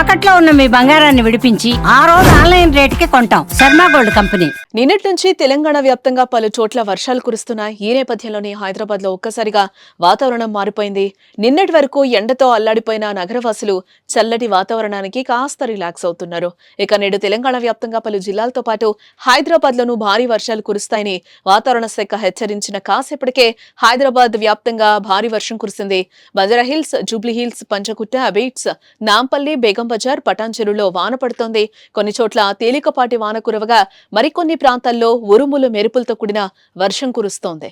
తాకట్లో ఉన్న మీ బంగారాన్ని విడిపించి ఆ రోజు ఆన్లైన్ రేటుకి కొంటాం. Sharma gold company. నిన్నటి నుంచి తెలంగాణ వ్యాప్తంగా పలు చోట్ల వర్షాలు కురుస్తున్నాయి. ఈ నేపథ్యంలోనే హైదరాబాద్లో ఒక్కసారిగా వాతావరణం మారిపోయింది. నిన్నటి వరకు ఎండతో అల్లాడిపోయిన నగరవాసులు చల్లటి వాతావరణానికి కాస్త రిలాక్స్ అవుతున్నారు. ఇక నేడు తెలంగాణ వ్యాప్తంగా పలు జిల్లాలతో పాటు హైదరాబాద్ లోనూ భారీ వర్షాలు కురుస్తాయని వాతావరణ శాఖ హెచ్చరించిన కాసేపటికే హైదరాబాద్ వ్యాప్తంగా భారీ వర్షం కురిసింది. బంజారా హిల్స్ జూబ్లీ హిల్స్ పంచకుట్ట బీట్స్ నాంపల్లి బేగం బజార్ పటాన్చెరులో వాన పడుతోంది. కొన్ని చోట్ల తేలికపాటి వాన కురవగా మరికొన్ని ప్రాంతాల్లో ఉరుములు మెరుపులతో కూడిన వర్షం కురుస్తోంది.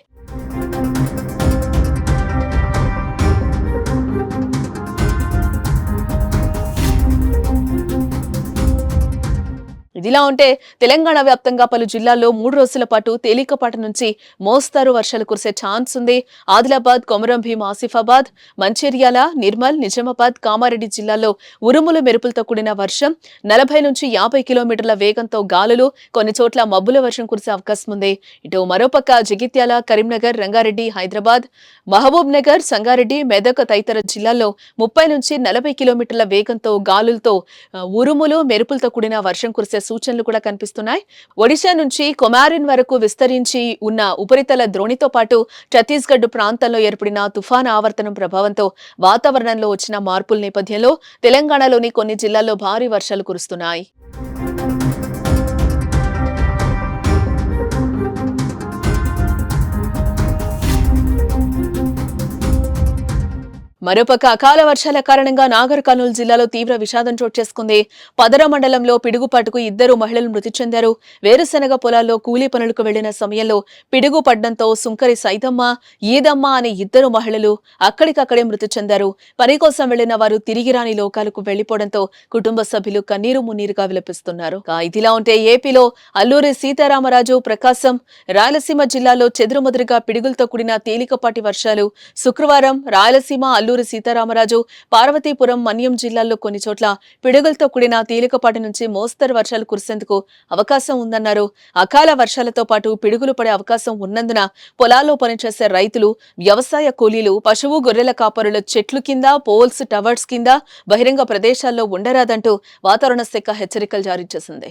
ఇదిలా ఉంటే తెలంగాణ వ్యాప్తంగా పలు జిల్లాల్లో మూడు రోజుల పాటు తేలికపాటి నుంచి మోస్తారు వర్షాలు కురిసే ఛాన్స్ ఉంది. ఆదిలాబాద్ కొమరం భీం ఆసిఫాబాద్ మంచిర్యాల నిర్మల్ నిజామాబాద్ కామారెడ్డి జిల్లాల్లో ఉరుములు మెరుపులతో కూడిన వర్షం నలభై నుంచి యాభై కిలోమీటర్ల వేగంతో గాలులు కొన్ని చోట్ల మబ్బుల వర్షం కురిసే అవకాశం ఉంది. ఇటు మరోపక్క జగిత్యాల కరీంనగర్ రంగారెడ్డి హైదరాబాద్ మహబూబ్ నగర్ సంగారెడ్డి మెదక్ తదితర జిల్లాల్లో ముప్పై నుంచి నలభై కిలోమీటర్ల వేగంతో గాలులతో ఉరుములు మెరుపులతో కూడిన వర్షం కురిసే సూచనలు కూడా కనిపిస్తున్నాయి. ఒడిశా నుంచి కొమారిన్ వరకు విస్తరించి ఉన్న ఉపరితల ద్రోణితో పాటు ఛత్తీస్గఢ్ ప్రాంతంలో ఏర్పడిన తుఫాన్ ఆవర్తనం ప్రభావంతో వాతావరణంలో వచ్చిన మార్పుల నేపథ్యంలో తెలంగాణలోని కొన్ని జిల్లాల్లో భారీ వర్షాలు కురుస్తున్నాయి. మరోపక్క అకాల వర్షాల కారణంగా నాగర్ కర్నూలు జిల్లాలో తీవ్ర విషాదం చోటు చేసుకుంది. పదర మండలంలో పిడుగుపాటుకు ఇద్దరు మహిళలు మృతి చెందారు. వేరుశెనగ పొలాల్లో కూలీ పనులకు వెళ్ళిన సమయంలో పిడుగు పడ్డంతో సుంకరి సైతమ్మ ఈదమ్మ అనే ఇద్దరు మహిళలు అక్కడికక్కడే మృతి చెందారు. పని కోసం వెళ్ళిన వారు తిరిగి రాని లోకాలకు వెళ్ళిపోవడంతో కుటుంబ సభ్యులు కన్నీరు మున్నీరుగా విలపిస్తున్నారు. ఇదిలా ఉంటే ఏపీలో అల్లూరి సీతారామరాజు ప్రకాశం రాయలసీమ జిల్లాలో చెదురుమదురుగా పిడుగులతో కూడిన తేలికపాటి వర్షాలు శుక్రవారం రాయలసీమ అల్లూరి సీతారామరాజు పార్వతీపురం మన్యం జిల్లాల్లో కొన్ని చోట్ల పిడుగులతో కూడిన తేలికపాటి నుంచి మోస్తరు వర్షాలు కురిసేందుకు అవకాశం ఉందన్నారు. అకాల వర్షాలతో పాటు పిడుగులు పడే అవకాశం ఉన్నందున పొలాల్లో పనిచేసే రైతులు వ్యవసాయ కూలీలు పశువు గొర్రెల కాపరులు చెట్లు కింద పోల్స్ టవర్స్ కింద బహిరంగ ప్రదేశాల్లో ఉండరాదంటూ వాతావరణ శాఖ హెచ్చరికలు జారీ చేసింది.